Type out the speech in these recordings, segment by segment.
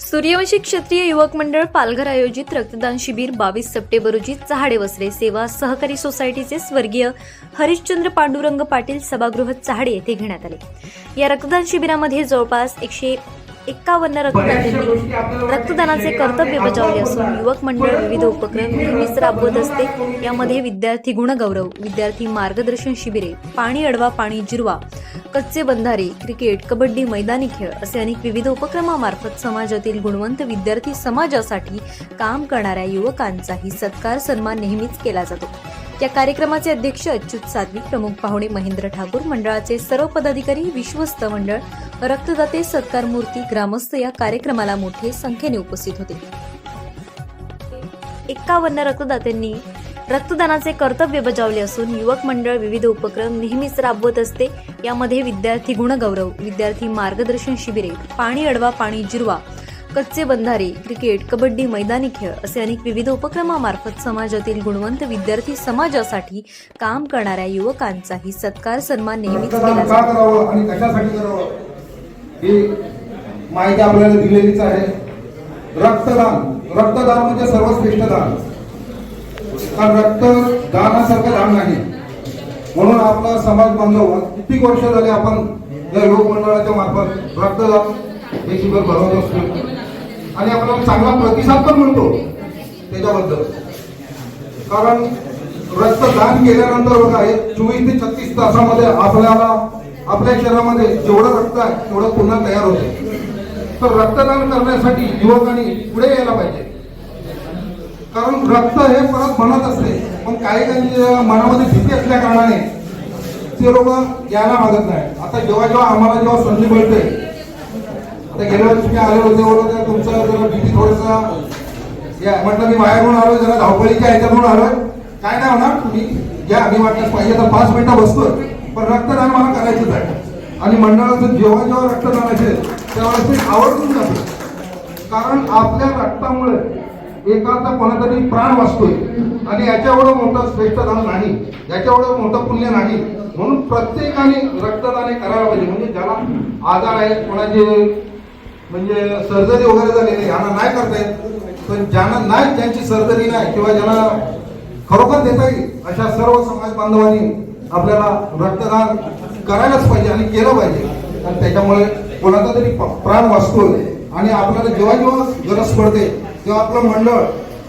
सूर्यवंशी क्षत्रिय युवक मंडळ पालघर आयोजित रक्तदान शिबिर बावीस सप्टेंबर रोजी चहाडे वसरे सेवा सहकारी सोसायटीचे स्वर्गीय हरिश्चंद्र पांडुरंग पाटील सभागृह चहाडे येथे घेण्यात आले. या रक्तदान शिबिरामध्ये जवळपास एकशे एक्कावन्न रक्तदात्यांनी रक्तदानाचे कर्तव्य बजावले असून युवक मंडळ विविध उपक्रम नेहमीच राबवत असते. यामध्ये विद्यार्थी गुणगौरव विद्यार्थी मार्गदर्शन शिबिरे पाणी अडवा पाणी जिरवा कच्चे बंधारे क्रिकेट कबड्डी मैदानी खेळ असे अनेक विविध उपक्रमामार्फत समाजातील गुणवंत विद्यार्थी समाजासाठी काम करणाऱ्या युवकांचाही सत्कार सन्मान नेहमीच केला जातो. या कार्यक्रमाचे अध्यक्ष अच्युत साध्वी प्रमुख पाहुणे महेंद्र ठाकूर मंडळाचे सर्व पदाधिकारी विश्वस्त मंडळ रक्तदाते सत्कार मूर्ती ग्रामस्थ या कार्यक्रमाला मोठे संख्येने उपस्थित होते. एक्कावन्न रक्तदात्यांनी रक्तदानाचे कर्तव्य बजावले असून युवक मंडळ विविध उपक्रम नेहमीच राबवत असते. यामध्ये विद्यार्थी गुणगौरव विद्यार्थी मार्गदर्शन शिबिरे पाणी अडवा पाणी जिरवा कच्चे बंधारे क्रिकेट कबड्डी मैदानी खेळ असे अनेक विविध उपक्रमामार्फत समाजातील गुणवंत विद्यार्थी समाजासाठी काम करणाऱ्या युवकांचाही सत्कार सन्मान नेहमीच केला जातो का करावं आणि कशासाठी करावं ही माहिती आपल्याला दिलेलीच आहे. रक्तदान रक्तदान म्हणजे सर्वश्रेष्ठ दान. कारण रक्त दानासारखं दान नाही. म्हणून आपला समाज बांधव किती वर्ष झाले आपण या योग मंडळाच्या मार्फत रक्तदान हे शिबिर भरवत असतो. आणि आपल्याला चांगला प्रतिसाद पण मिळतो त्याच्याबद्दल. कारण रक्तदान केल्यानंतर बघा हे चोवीस ते छत्तीस तासामध्ये आपल्याला आपल्या शरीरामध्ये जेवढं रक्त आहे तेवढं पुन्हा तयार होते. तर रक्तदान करण्यासाठी युवकांनी पुढे यायला पाहिजे. कारण रक्त हे परत म्हणत असते पण काही काही मनामध्ये भीती असल्या कारणाने ते लोक यायला मागत नाही. आता जेव्हा जेव्हा आम्हाला जेव्हा संधी मिळते आता गेल्या वर्षी मी आले होते बोलत तुमचं जरा भीती थोडसा या. म्हटलं मी बाहेरून आलोय जरा धावपळीच्या ह्याच्यातून आलोय. काय नाही होणार तुम्ही या मी वाटल्यास पाहिजे तर पाच मिनिटं बसतोय. पण रक्तदान मला करायचंच आहे. आणि मंडळाचं जेव्हा जेव्हा रक्तदान असेल त्यावेळेस ते आवडून जाते. कारण आपल्या रक्तामुळे एखादा कोणातरी प्राण वाचतोय. आणि याच्यावर मोठं श्रेष्ठ दान नाही याच्या मोठं पुण्य नाही. म्हणून प्रत्येकाने रक्तदान हे करायला पाहिजे. म्हणजे ज्याला आजार आहे कोणाचे म्हणजे सर्जरी वगैरे झालेली ह्यांना नाही करता येत. पण ज्यांना नाही ज्यांची सर्जरी नाही किंवा ज्यांना खरोखर देता येईल अशा सर्व समाज बांधवांनी आपल्याला रक्तदान करायलाच पाहिजे आणि केलं पाहिजे. आणि त्याच्यामुळे कोणाचा तरी प्राण वाचतोय आणि आपल्याला जेव्हा जेव्हा गरज पडते तेव्हा आपलं मंडळ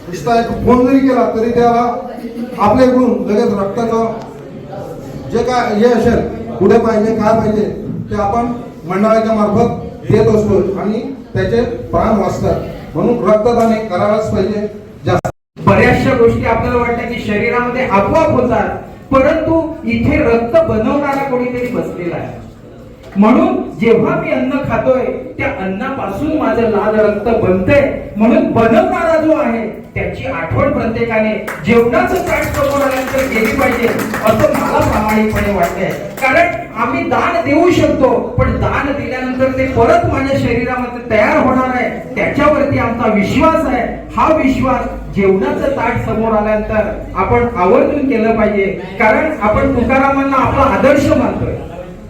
नुसता एक फोन जरी केला तरी त्याला आपल्याकडून लगेच रक्ताचं जे काय हे असेल पुढे पाहिजे काय पाहिजे ते आपण मंडळाच्या मार्फत देत असतो आणि त्याचे प्राण वाचतात. म्हणून रक्तदान हे करायलाच पाहिजे. जास्त बऱ्याचशा गोष्टी आपल्याला वाटतात की शरीरामध्ये आपोआप होतात. परंतु इथे रक्त बनवणारा कोणीतरी बसलेला आहे. म्हणून जेव्हा मी अन्न खातोय त्या अन्नापासून माझं लाल रक्त बनतंय. म्हणून बनवणारा जो आहे त्याची आठवण प्रत्येकाने. जेवणाचं ताट समोर आल्यानंतर गेली पाहिजे असं मला प्रामाणिकपणे वाटतंय. कारण आम्ही दान देऊ शकतो पण दान दिल्यानंतर ते परत माझ्या शरीरामध्ये तयार होणार आहे. त्याच्यावरती आमचा विश्वास आहे. हा विश्वास जेवणाचं ताट समोर आल्यानंतर आपण आवर्जून केलं पाहिजे. कारण आपण तुकारामांना आपला आदर्श मानतोय.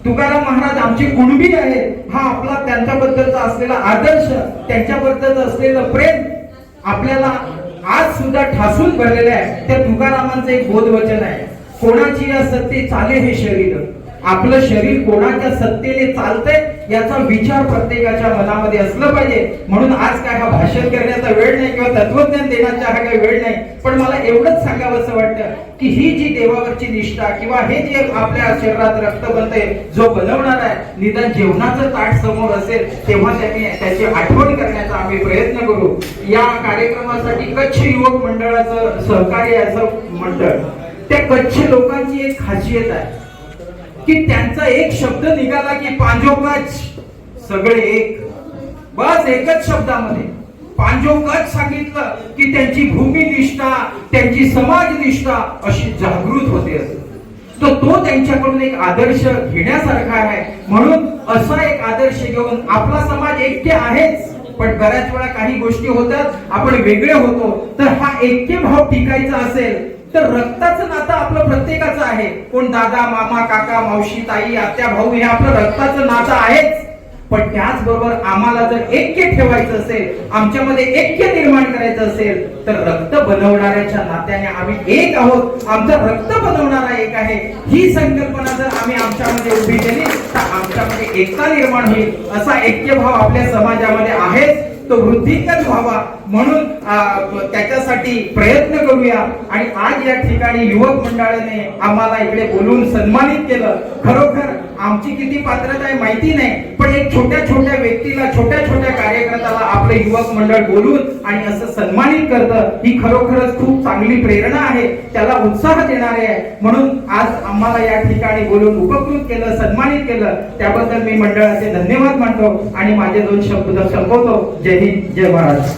तुकाराम महाराज आमची कुणबी आहे हा आपला त्यांच्याबद्दलचा असलेला आदर्श त्यांच्याबद्दलचं असलेलं प्रेम आपल्याला आज सुद्धा ठासून भरलेले आहे. त्या तुकारामांचं एक बोधवचन आहे. कोणाची या सत्ते चाले हे शरीर? आपलं शरीर कोणाच्या सत्तेने चालतंय? याचा विचार प्रत्येकाच्या मनामध्ये असलं पाहिजे. म्हणून आज काय हा भाषण करण्याचा वेळ नाही किंवा तत्वज्ञान देण्याचा हा काही वेळ नाही. पण मला एवढंच सांगावं असं वाटतं की ही जी देवावरची निष्ठा किंवा हे जे आपल्या शरीरात रक्त बनतंय जो बनवणार आहे निदान जेवणाचं ताट समोर असेल तेव्हा त्यांनी त्याची आठवण करण्याचा आम्ही प्रयत्न करू. या कार्यक्रमासाठी कच्छ युवक मंडळाचं सहकार्य असं मंडळ. त्या कच्छ लोकांची एक खासियत आहे. की त्यांचा एक शब्द निघाला की पांजोकच सगळे एक. बस एकच शब्दामध्ये. पांजोकच सांगितलं की त्यांची भूमिनिष्ठा त्यांची समाजनिष्ठा अशी जागृत होते. असं तर तो त्यांच्याकडून एक आदर्श घेण्यासारखा आहे. म्हणून असा एक आदर्श घेऊन आपला समाज एकटे आहेच. पण बऱ्याच वेळा काही गोष्टी होतात आपण वेगळे होतो. तर हा ऐक्य भाव टिकायचा असेल तर रक्ताचं नातं आपलं प्रत्येकाचं आहे. कोण दादा मामा काका मावशी ताई आत्या भाऊ हे आपलं रक्ताचं नातं आहेच. पण त्याचबरोबर आम्हाला जर ऐक्य ठेवायचं असेल आमच्यामध्ये ऐक्य निर्माण करायचं असेल तर रक्त बनवणाऱ्याच्या नात्याने आम्ही एक आहोत. आमचं रक्त बनवणारा एक आहे. ही संकल्पना जर आम्ही आमच्यामध्ये उभी केली तर आमच्यामध्ये एकता निर्माण होईल. असा ऐक्यभाव आपल्या समाजामध्ये आहेच. तो वृद्धिंगत व्हावा म्हणून त्याच्यासाठी प्रयत्न करूया. आणि आज या ठिकाणी युवक मंडळाने आम्हाला इकडे बोलून सन्मानित केलं. खरोखर आमची किती पात्रता आहे माहिती नाही पण एक छोट्या छोट्या व्यक्तीला छोट्या छोट्या कार्यकर्त्याला आपलं युवक मंडळ बोलून आणि असं सन्मानित करतं ही खरोखरच खूप चांगली प्रेरणा आहे. त्याला उत्साह देणारे आहे. म्हणून आज आम्हाला या ठिकाणी बोलून उपकृत केलं सन्मानित केलं. त्याबद्दल मी मंडळाचे धन्यवाद मानतो आणि माझे दोन शब्द संपवतो. जय हिंद जय महाराज.